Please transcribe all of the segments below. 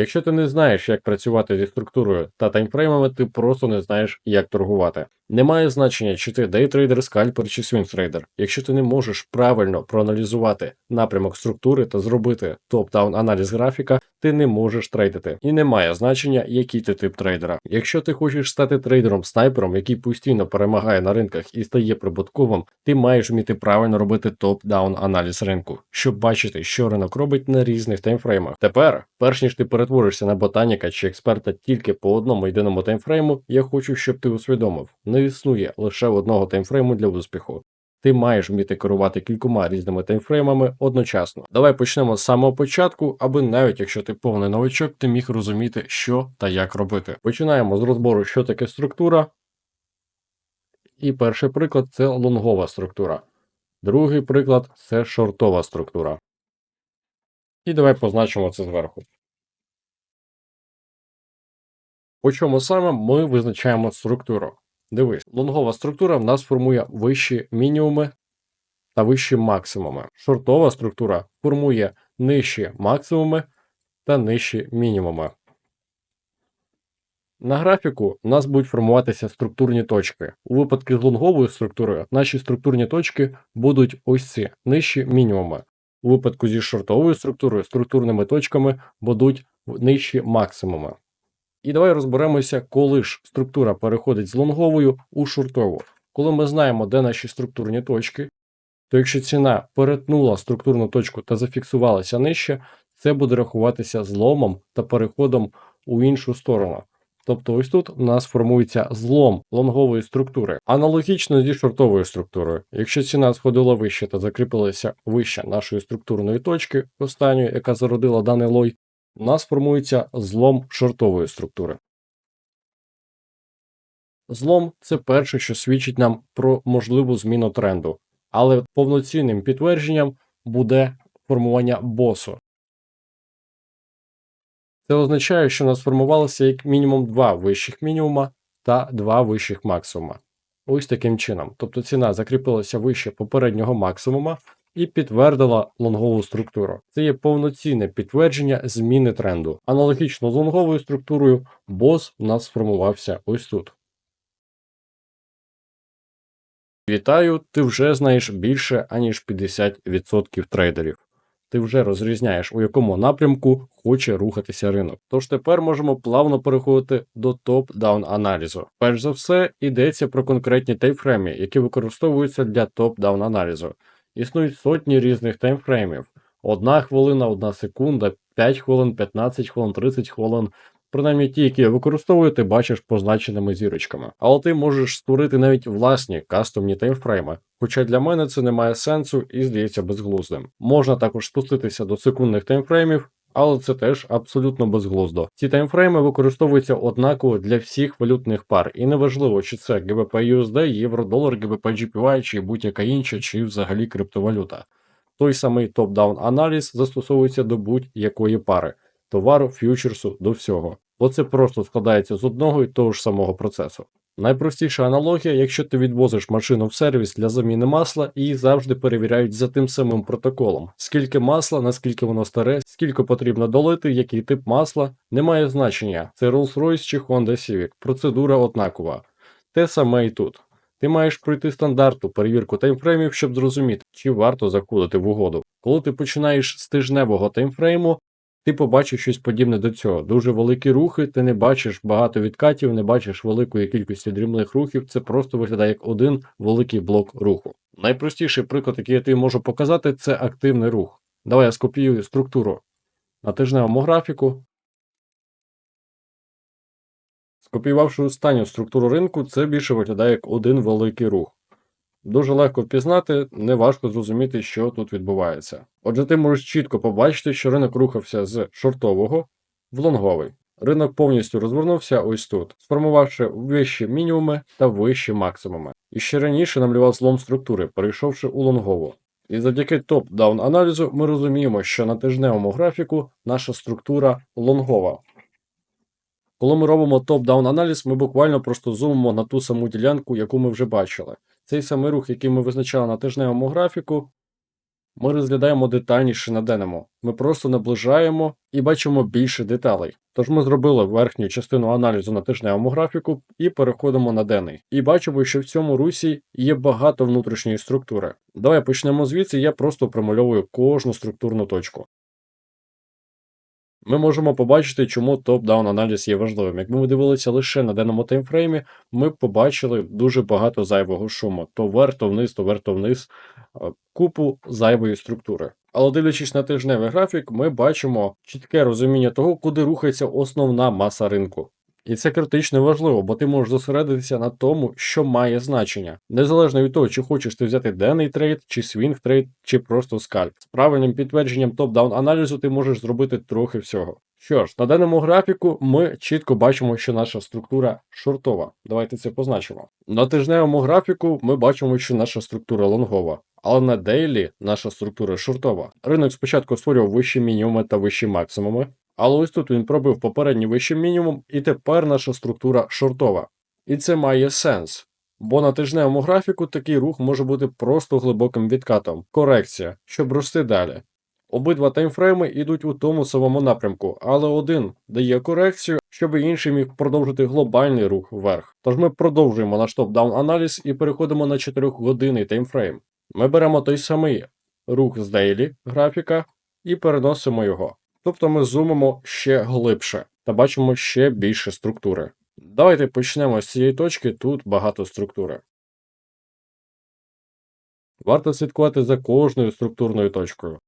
Якщо ти не знаєш, як працювати зі структурою та таймфреймами, ти просто не знаєш, як торгувати. Немає значення, чи ти дейтрейдер, скальпер чи свінтрейдер. Якщо ти не можеш правильно проаналізувати напрямок структури та зробити топ-даун аналіз графіка, ти не можеш трейдити. І немає значення, який ти тип трейдера. Якщо ти хочеш стати трейдером снайпером, який постійно перемагає на ринках і стає прибутковим, ти маєш вміти правильно робити топ-даун аналіз ринку, щоб бачити, що ринок робить на різних таймфреймах. Тепер, перш ніж ти перетворишся на ботаніка чи експерта тільки по одному єдиному таймфрейму, я хочу, щоб ти усвідомив, існує лише одного таймфрейму для успіху. Ти маєш вміти керувати кількома різними таймфреймами одночасно. Давай почнемо з самого початку, аби навіть якщо ти повний новичок, ти міг розуміти, що та як робити. Починаємо з розбору, що таке структура. І перший приклад це лонгова структура. Другий приклад це шортова структура. І давай позначимо це зверху. По чому саме ми визначаємо структуру? Дивись, лонгова структура в нас формує вищі мінімуми та вищі максимуми. Шортова структура формує нижчі максимуми та нижчі мінімуми. На графіку у нас будуть формуватися структурні точки. У випадку з лонговою структурою наші структурні точки будуть ось ці нижчі мінімуми. У випадку зі шортовою структурою структурними точками будуть нижчі максимуми. І давай розберемося, коли ж структура переходить з лонговою у шортову. Коли ми знаємо, де наші структурні точки, то якщо ціна перетнула структурну точку та зафіксувалася нижче, це буде рахуватися зломом та переходом у іншу сторону. Тобто ось тут у нас формується злом лонгової структури. Аналогічно зі шортовою структурою. Якщо ціна сходила вище та закріпилася вище нашої структурної точки, останньої, яка зародила даний лой, у нас формується злом шортової структури. Злом це перше, що свідчить нам про можливу зміну тренду, але повноцінним підтвердженням буде формування босу. Це означає, що у нас сформувалося як мінімум два вищих мінімума та два вищих максимума. Ось таким чином. Тобто ціна закріпилася вище попереднього максимума і підтвердила лонгову структуру. Це є повноцінне підтвердження зміни тренду. Аналогічно з лонговою структурою, бос у нас сформувався ось тут. Вітаю, ти вже знаєш більше аніж 50% трейдерів. Ти вже розрізняєш, у якому напрямку хоче рухатися ринок. Тож тепер можемо плавно переходити до топ-даун аналізу. Перш за все, йдеться про конкретні таймфрейми, які використовуються для топ-даун аналізу. Існують сотні різних таймфреймів. Одна хвилина, одна секунда, 5 хвилин, 15 хвилин, 30 хвилин. Принаймні ті, які я використовую, ти бачиш позначеними зірочками. Але ти можеш створити навіть власні кастомні таймфрейми. Хоча для мене це не має сенсу і здається безглуздим. Можна також спуститися до секундних таймфреймів, але це теж абсолютно безглуздо. Ці таймфрейми використовуються однаково для всіх валютних пар, і неважливо, чи це GBP USD, євро-долар, GBP GPY, чи будь-яка інша, чи взагалі криптовалюта. Той самий топ-даун аналіз застосовується до будь-якої пари товару, ф'ючерсу, до всього. Бо це просто складається з одного і того ж самого процесу. Найпростіша аналогія, якщо ти відвозиш машину в сервіс для заміни масла, її завжди перевіряють за тим самим протоколом. Скільки масла, наскільки воно старе, скільки потрібно долити, який тип масла, не має значення. Це Rolls-Royce чи Honda Civic. Процедура однакова. Те саме і тут. Ти маєш пройти стандартну перевірку таймфреймів, щоб зрозуміти, чи варто заходити в угоду. Коли ти починаєш з тижневого таймфрейму, ти побачиш щось подібне до цього. Дуже великі рухи, ти не бачиш багато відкатів, не бачиш великої кількості дрібних рухів, це просто виглядає як один великий блок руху. Найпростіший приклад, який я тобі можу показати, це активний рух. Давай я скопіюю структуру на тижневому графіку. Скопіювавши останню структуру ринку, це більше виглядає як один великий рух. Дуже легко впізнати, неважко зрозуміти, що тут відбувається. Отже, ти можеш чітко побачити, що ринок рухався з шортового в лонговий. Ринок повністю розвернувся ось тут, сформувавши вищі мінімуми та вищі максимуми. І ще раніше намалював злом структури, перейшовши у лонгову. І завдяки топ-даун аналізу ми розуміємо, що на тижневому графіку наша структура лонгова. Коли ми робимо топ-даун аналіз, ми буквально просто зумимо на ту саму ділянку, яку ми вже бачили. Цей самий рух, який ми визначали на тижневому графіку, Ми розглядаємо детальніше на денному. Ми просто наближаємо і бачимо більше деталей. Тож ми зробили верхню частину аналізу на тижневому графіку і переходимо на денний. І бачимо, що в цьому русі є багато внутрішньої структури. Давай почнемо звідси, я просто промальовую кожну структурну точку. Ми можемо побачити, чому топ-даун аналіз є важливим. Якби ми дивилися лише на денному таймфреймі, ми б побачили дуже багато зайвого шуму. То вверх, то вниз, то вверх, то вниз, е, купу зайвої структури. Але дивлячись на тижневий графік, ми бачимо чітке розуміння того, куди рухається основна маса ринку. І це критично важливо, бо ти можеш зосередитися на тому, що має значення, незалежно від того, чи хочеш ти взяти денний трейд, чи свінг трейд, чи просто скальп. З правильним підтвердженням топ-даун аналізу ти можеш зробити трохи всього. Що ж, на даному графіку ми чітко бачимо, що наша структура шортова. Давайте це позначимо. На тижневому графіку ми бачимо, що наша структура лонгова. Але на дейлі наша структура шортова. Ринок спочатку створював вищі мінімуми та вищі максимуми, але ось тут він пробив попередній вищий мінімум, і тепер наша структура шортова. І це має сенс. Бо на тижневому графіку такий рух може бути просто глибоким відкатом, корекція, щоб рости далі. Обидва таймфрейми йдуть у тому самому напрямку, але один дає корекцію, щоб інший міг продовжити глобальний рух вверх. Тож ми продовжуємо наш топ-даун аналіз і переходимо на 4-годинний таймфрейм. Ми беремо той самий рух з дейлі графіка і переносимо його. Тобто ми зумимо ще глибше та бачимо ще більше структури. Давайте почнемо з цієї точки, тут багато структури. Варто слідкувати за кожною структурною точкою.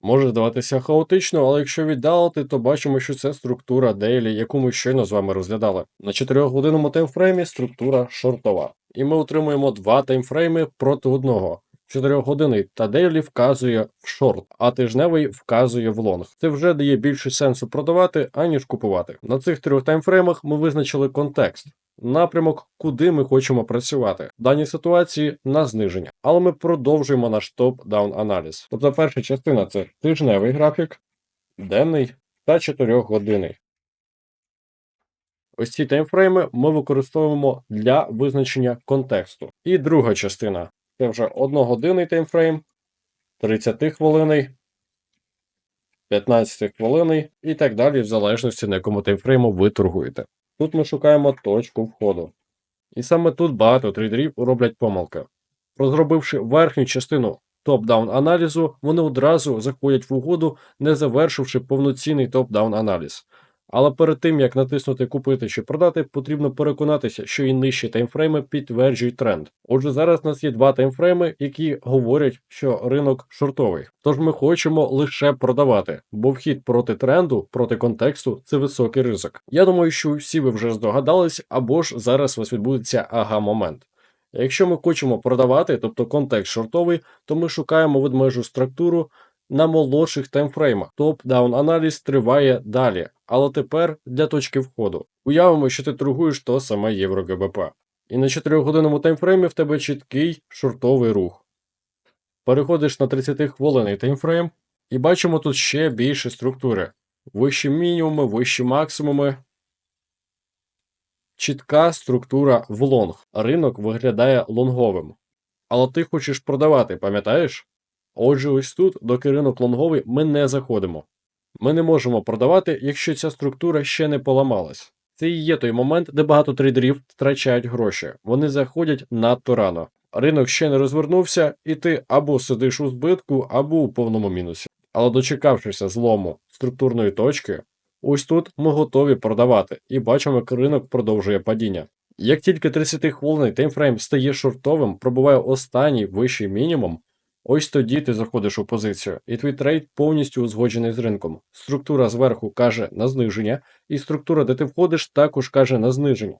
Може здаватися хаотично, але якщо віддалити, то бачимо, що це структура дейлі, яку ми щойно з вами розглядали. На 4-годинному таймфреймі структура шортова. І ми отримуємо два таймфрейми проти одного. 4-годинний та дейлі вказує в шорт, а тижневий вказує в лонг. Це вже дає більше сенсу продавати, аніж купувати. На цих трьох таймфреймах ми визначили контекст. Напрямок, куди ми хочемо працювати. В даній ситуації на зниження. Але ми продовжуємо наш топ-даун аналіз. Тобто перша частина це тижневий графік, денний та 4-годинний. Ось ці таймфрейми ми використовуємо для визначення контексту. І друга частина це вже 1-годинний таймфрейм, 30 хвилинний, 15 хвилинний і так далі, в залежності на якому таймфрейму ви торгуєте. Тут ми шукаємо точку входу. І саме тут багато трейдерів роблять помилки. Розробивши верхню частину топ-даун аналізу, вони одразу заходять в угоду, не завершивши повноцінний топ-даун аналіз. Але перед тим як натиснути купити чи продати, потрібно переконатися, що і нижчі таймфрейми підтверджують тренд. Отже, зараз у нас є два таймфрейми, які говорять, що ринок шортовий. Тож ми хочемо лише продавати, бо вхід проти тренду, проти контексту це високий ризик. Я думаю, що всі ви вже здогадались, або ж зараз у вас відбудеться ага-момент. Якщо ми хочемо продавати, тобто контекст шортовий, то ми шукаємо ведмежу структуру на молодших таймфреймах. Топ-даун аналіз триває далі, але тепер для точки входу. Уявимо, що ти торгуєш то саме євро ГБП. І на 4-годинному таймфреймі в тебе чіткий шортовий рух. Переходиш на 30 хвилинний таймфрейм і бачимо тут ще більше структури. Вищі мінімуми, вищі максимуми. Чітка структура в лонг. Ринок виглядає лонговим. Але ти хочеш продавати, пам'ятаєш? Отже, ось тут, доки ринок лонговий, ми не заходимо. Ми не можемо продавати, якщо ця структура ще не поламалась. Це і є той момент, де багато трейдерів втрачають гроші. Вони заходять надто рано. Ринок ще не розвернувся, і ти або сидиш у збитку, або у повному мінусі. Але дочекавшися злому структурної точки, ось тут ми готові продавати і бачимо, як ринок продовжує падіння. Як тільки 30-хвилинний таймфрейм стає шортовим, пробуває останній вищий мінімум, Ось тоді ти заходиш у позицію, і твій трейд повністю узгоджений з ринком. Структура зверху каже на зниження, і структура, де ти входиш, також каже на зниження.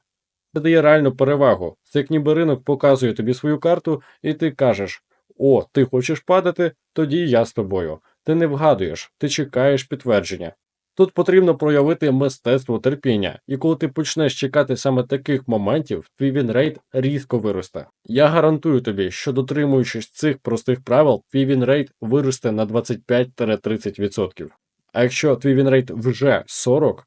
Це дає реальну перевагу. Це як ніби ринок показує тобі свою карту, і ти кажеш: О, ти хочеш падати, тоді я з тобою. Ти не вгадуєш, ти чекаєш підтвердження. Тут потрібно проявити мистецтво терпіння, і коли ти почнеш чекати саме таких моментів, твій вінрейт різко виросте. Я гарантую тобі, що дотримуючись цих простих правил, твій вінрейт виросте на 25-30%. А якщо твій вінрейт вже 40,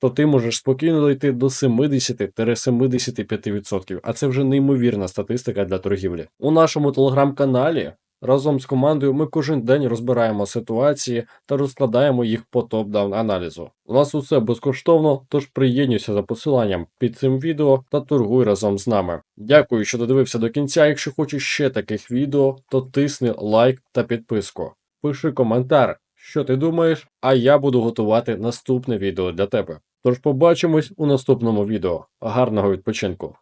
то ти можеш спокійно дойти до 70-75%, а це вже неймовірна статистика для торгівлі. У нашому телеграм-каналі разом з командою ми кожен день розбираємо ситуації та розкладаємо їх по топ-даун аналізу. У нас усе безкоштовно, тож приєднуйся за посиланням під цим відео та торгуй разом з нами. Дякую, що додивився до кінця. Якщо хочеш ще таких відео, то тисни лайк та підписку. Пиши коментар, що ти думаєш, а я буду готувати наступне відео для тебе. Тож побачимось у наступному відео. Гарного відпочинку!